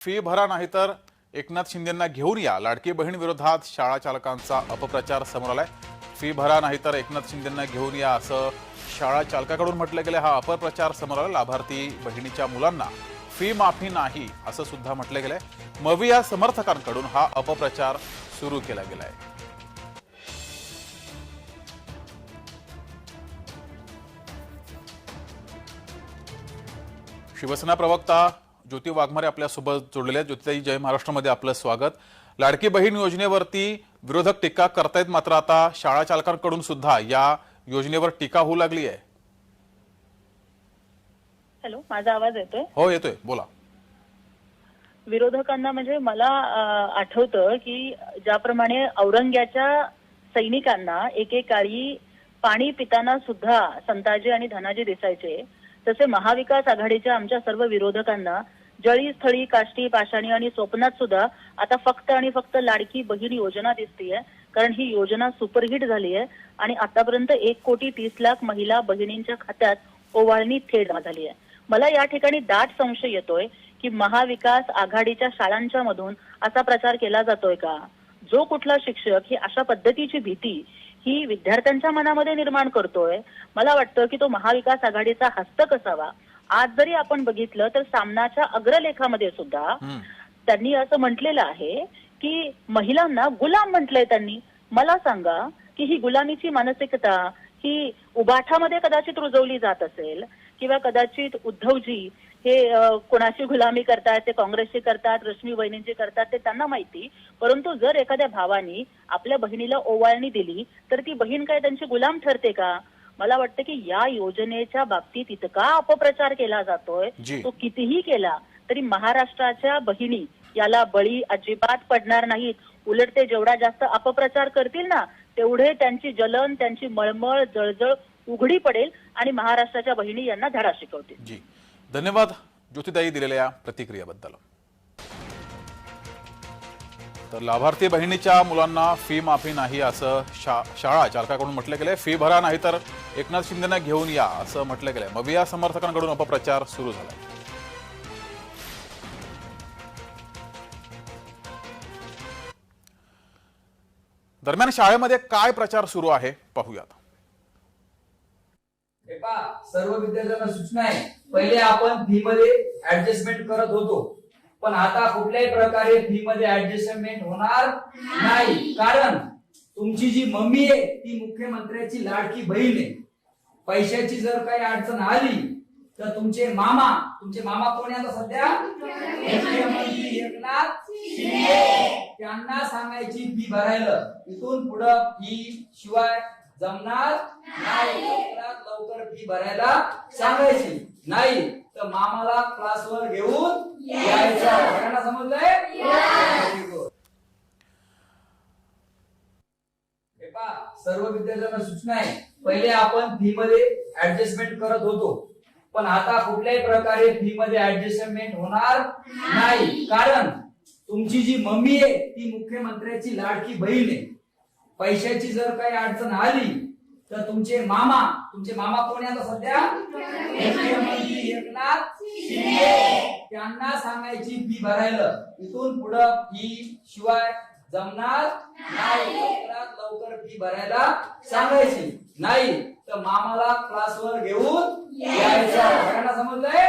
Fee भरा नाही तर एकनाथ शिंदेंना घेऊन या. लाडकी बहीण विरोधात शाळा चालकांचा अपप्रचार समोर आलाय. फी भरा नाही तर एकनाथ शिंदेंना घेऊन या असं शाळा चालकाकडून म्हटलं गेलं हा अपप्रचार समोर आला. लाभार्थी बहिणीच्या मुलांना फी माफी नाही असं सुद्धा म्हटलं गेलंय. मवी या समर्थकांकडून हा अपप्रचार सुरू केला गेलाय. शिवसेना प्रवक्ता ज्योती वाघमारे आपल्यासोबत जोडलेले आहेत. ज्योतिताई जय महाराष्ट्रामध्ये आपलं स्वागत. लाडकी बहीण योजनेवरती विरोधक टीका करतायत मात्र आता शाळा चालकांकडून सुद्धा या योजनेवर टीका होऊ लागली आहे. हॅलो माझा आवाज येतोय? हो येतोय. बोला. विरोधकांना म्हणजे मला आठवतं की ज्याप्रमाणे औरंग्याच्या सैनिकांना एकेकाळी पाणी पिताना सुद्धा संताजी आणि धनाजी दिसायचे तसे महाविकास आघाडीच्या आमच्या सर्व विरोधकांना जळी स्थळी काष्टी पाषाणी आणि स्वप्नात सुद्धा आता फक्त आणि फक्त लाडकी बहीण योजना दिसतीये. कारण ही योजना सुपरहिट झाली आहे आणि आतापर्यंत एक कोटी तीस लाख महिला बहिणींच्या खात्यात ओवाळणी थेट झाली आहे मला या ठिकाणी दाट संशय येतोय की महाविकास आघाडीच्या शाळांच्या मधून असा प्रचार केला जातोय का? जो कुठला शिक्षक ही अशा पद्धतीची भीती ही विद्यार्थ्यांच्या मनामध्ये निर्माण करतोय. मला वाटतं की तो महाविकास आघाडीचा हस्तक असावा आज जरी आपण बघितलं तर सामनाच्या अग्रलेखामध्ये सुद्धा. त्यांनी असं म्हटलेलं आहे की महिलांना गुलाम म्हटलंय त्यांनी. मला सांगा की ही गुलामीची मानसिकता ही उबाठामध्ये कदाचित रुजवली जात असेल किंवा कदाचित उद्धवजी हे अ, कोणाची गुलामी करतात ते काँग्रेसची करतात रश्मी वहिनींची करतात ते त्यांना माहिती. परंतु जर एखाद्या भावानी आपल्या बहिणीला ओवाळणी दिली तर ती बहीण काय त्यांची गुलाम ठरते का? मला वाटतं की या योजनेच्या बाबतीत इतका अपप्रचार केला जातोय. तो कितीही केला तरी महाराष्ट्राच्या बहिणी याला बळी अजिबात पडणार नाहीत. उलट ते जेवढा जास्त अपप्रचार करतील ना तेवढे त्यांची जलन त्यांची मळमळ जळजळ उघडी पडेल आणि महाराष्ट्राच्या बहिणी यांना धडा शिकवतील. धन्यवाद. ज्योतिताई दिलेल्या प्रतिक्रियेबद्दल. तर लाभार्थी बहिणीच्या मुलांना फी माफी नाही असं शा शाळा चालकाकडून म्हटलं गेलंय. फी भरा नाही तर एकनाथ शिंदेना घेऊन या असं म्हटलं गेलंय. मविया समर्थकांकडून अपप्रचार सुरू झालाय. दरम्यान शाळेमध्ये काय प्रचार सुरू आहे? पाहूयात. हे पहा सर्व विद्यार्थ्यांना सूचना आहे. पहिले आपण फी मध्ये ऍडजस्टमेंट करत होतो. पण आता कुठल्याही प्रकारे फी मध्ये ऍडजस्टमेंट होणार नाही. कारण तुमची जी मम्मी आहे ती मुख्यमंत्र्याची लाडकी बहीण आहे. पैशाची जर काही अडचण आली तर तुमचे मामा तुमचे मामा कोण आता सध्या? मुख्यमंत्री एकनाथ शिंदे. त्यांना सांगायची फी भरायला. इथून पुढं फी शिवाय जमणार लवकरात लवकर फी भरायला सांगायची. नाही तर मामाला क्लासवर घेऊन यायचं. सगळ्यांना समजलंय. हे सर्व विद्यार्थ्यांना सूचना आहे. पहिले आपण फी मध्ये ऍडजस्टमेंट करत होतो. पण आता कुठल्याही प्रकारे फी मध्ये ऍडजस्टमेंट होणार नाही. कारण तुमची जी मम्मी आहे ती मुख्यमंत्र्याची लाडकी बहीण आहे. पैशाची जर काही अडचण आली तर तुमचे मामा तुमचे मामा कोण आता सध्या? मुख्यमंत्री एकनाथ शिंदे त्यांना सांगायची फी भरायला. इथून पुढं फी शिवाय जमणार नाही. लवकरात लवकर फी भरायला सांगायची. नाही तर मामाला क्लासवर घेऊन यायचं. सगळ्यांना समजलंय?